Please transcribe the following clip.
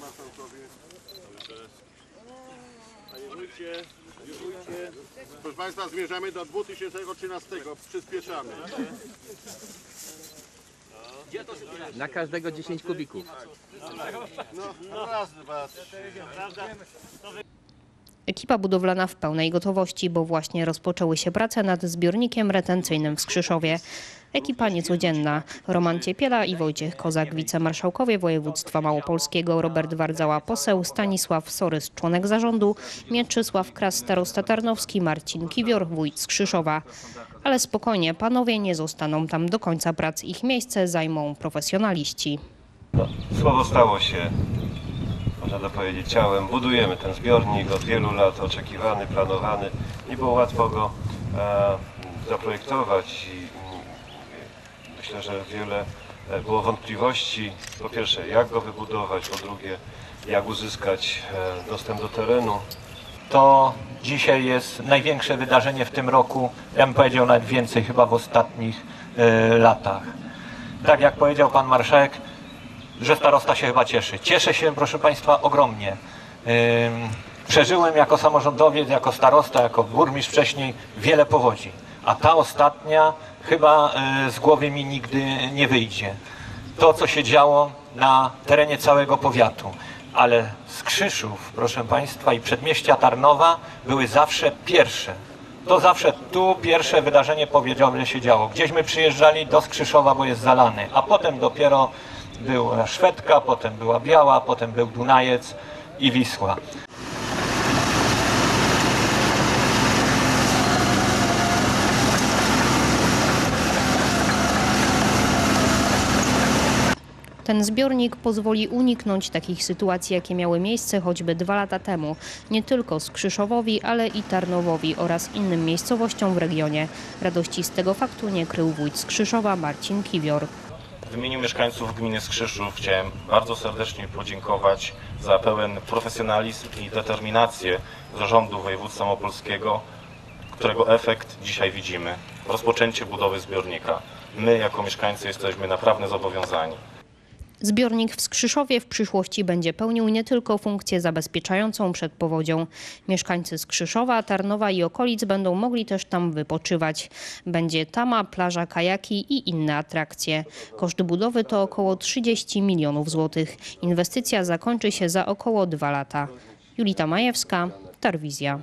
marszałkowie. Wójcie, wójcie. Proszę Państwa, zmierzamy do 2013. Przyspieszamy. Na każdego 10 kubików. No, no raz, dwa, trzy. Ekipa budowlana w pełnej gotowości, bo właśnie rozpoczęły się prace nad zbiornikiem retencyjnym w Skrzyszowie. Ekipa niecodzienna. Roman Ciepiela i Wojciech Kozak, wicemarszałkowie województwa małopolskiego, Robert Wardzała, poseł, Stanisław Sorys, członek zarządu, Mieczysław Kras, starosta tarnowski, Marcin Kiwior, wójt Skrzyszowa. Ale spokojnie, panowie nie zostaną tam do końca prac. Ich miejsce zajmą profesjonaliści. Słowo stało się, można to powiedzieć, ciałem. Budujemy ten zbiornik od wielu lat, oczekiwany, planowany. Nie było łatwo go e, zaprojektować i myślę, że wiele e, było wątpliwości. Po pierwsze, jak go wybudować, po drugie, jak uzyskać e, dostęp do terenu. To dzisiaj jest największe wydarzenie w tym roku, ja bym powiedział nawet więcej chyba w ostatnich e, latach. Tak jak powiedział pan marszałek, że starosta się chyba cieszy. Cieszę się, proszę państwa, ogromnie. Przeżyłem jako samorządowiec, jako starosta, jako burmistrz wcześniej wiele powodzi, a ta ostatnia chyba e, z głowy mi nigdy nie wyjdzie. To, co się działo na terenie całego powiatu, ale z Krzyszów, proszę Państwa, i przedmieścia Tarnowa były zawsze pierwsze. To zawsze tu pierwsze wydarzenie powiedziałbym, że się działo. Gdzieśmy przyjeżdżali do Skrzyszowa, bo jest zalany, a potem dopiero była Szwedka, potem była Biała, potem był Dunajec i Wisła. Ten zbiornik pozwoli uniknąć takich sytuacji, jakie miały miejsce choćby dwa lata temu, nie tylko Skrzyszowowi, ale i Tarnowowi oraz innym miejscowościom w regionie. Radości z tego faktu nie krył wójt Skrzyszowa Marcin Kiwior. W imieniu mieszkańców gminy Skrzyszów chciałem bardzo serdecznie podziękować za pełen profesjonalizm i determinację zarządu województwa małopolskiego, którego efekt dzisiaj widzimy. Rozpoczęcie budowy zbiornika. My jako mieszkańcy jesteśmy naprawdę zobowiązani. Zbiornik w Skrzyszowie w przyszłości będzie pełnił nie tylko funkcję zabezpieczającą przed powodzią. Mieszkańcy Skrzyszowa, Tarnowa i okolic będą mogli też tam wypoczywać. Będzie tama, plaża, kajaki i inne atrakcje. Koszt budowy to około 30 milionów złotych. Inwestycja zakończy się za około dwa lata. Julita Majewska, Tarwizja.